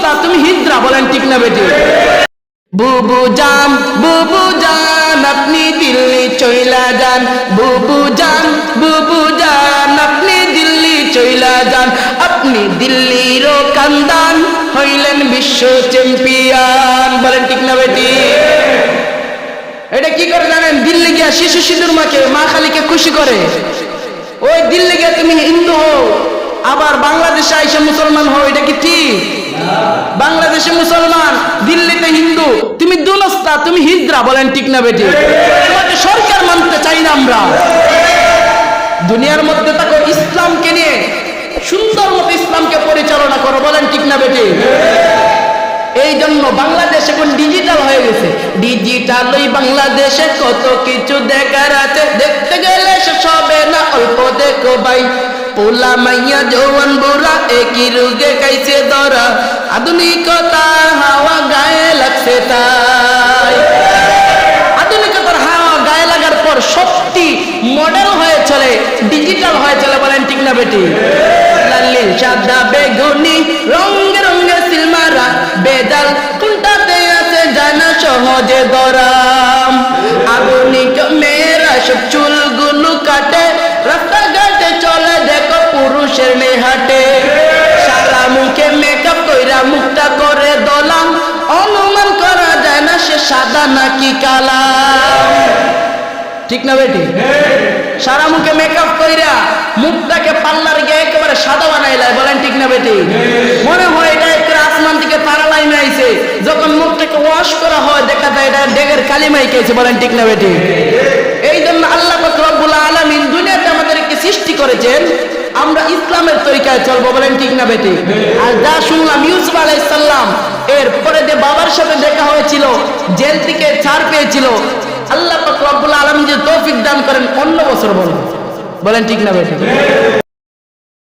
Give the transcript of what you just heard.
দুনস্তা তুমি হিজরা বলেন ঠিক না বেটি বুবু জান বুবু জান, আপনি দিল্লি চইলা যান। বুবু জান বুবু জান, আপনি দিল্লি চইলা যান। আপনি দিল্লির কান্দান হইলেন বিশ্ব চ্যাম্পিয়ন। বলেন ঠিক না বেটি এটা কি করে জানেন? দিল্লি গিয়া শিশু সিঁদুর মাকে মা খালিকে খুশি করে। ওই দিল্লি গিয়া তুমি হিন্দু হও, আবার বাংলাদেশে আইসা মুসলমান হও, এটা কি ঠিক? বাংলাদেশে মুসলমান, দিল্লিতে হিন্দু, তুমি দুনস্তা, তুমি হিজরা বলেন ঠিক না বেটি? তোমাকে সরকার মানতে চাই না আমরা। দুনিয়ার মধ্যে থাকো, ইসলামকে নিয়ে সুন্দর মতো ইসলামকে পরিচালনা করো, বলেন ঠিক না বেটি? এই জন্য বাংলাদেশ এখন ডিজিটাল হয়ে গেছে। ডিজিটাল ওই বাংলাদেশে কত কিছু দেখার আছে। দেখতে গেলে হবে না, অল্প দেখো ভাই। পোলা মাইয়া জওয়ান রুগে খাইছে ধরা আধুনিকতা হাওয়া গায়ে লাগছে তাই। আধুনিকতার হাওয়া গায়ে লাগার পর সত্যি মডেল হয়ে চলে ডিজিটাল হয়ে চলে বলেন ঠিক না বেটি? লাল্লি সাদা বেগুনি, রঙে রঙে সিলমারা বেদাল কোনটাতে আছে জানা সহজে দরাম আধুনিক মেয়েরা সাদা নাকি কালা ঠিক না বেটি? সারা মুখে মেকআপ কইরা মুখটাকে পাল্লার গিয়ে একেবারে সাদা বানাইলাই বলেন ঠিক না বেটি? মনে হয় এটা একটা আসমান থেকে তারা লাইনে আইছে যখন মুখটাকে ওয়াশ করা হয়, দেখা যায় এটা ডেগের কালিমাই খেয়েছে, বলেন ঠিক না বেটি? এই জন্য আল্লাহ রব্বুল আলামিন দুনিয়াতে আমাদেরকে সৃষ্টি করেছেন। আমরা ইসলামের তরিকায় চলবো, বলেন ঠিক না বেটি? আর যা শুনলাম, ইউসুফ আলাইহিস সালাম পরে যে বাবার সাথে দেখা হয়েছিল, জেল থেকে ছাড় পেয়েছিল, আল্লাহ রব্বুল আলামিন যে তৌফিক দান করেন, অন্য বছর বলব। বলেন ঠিক না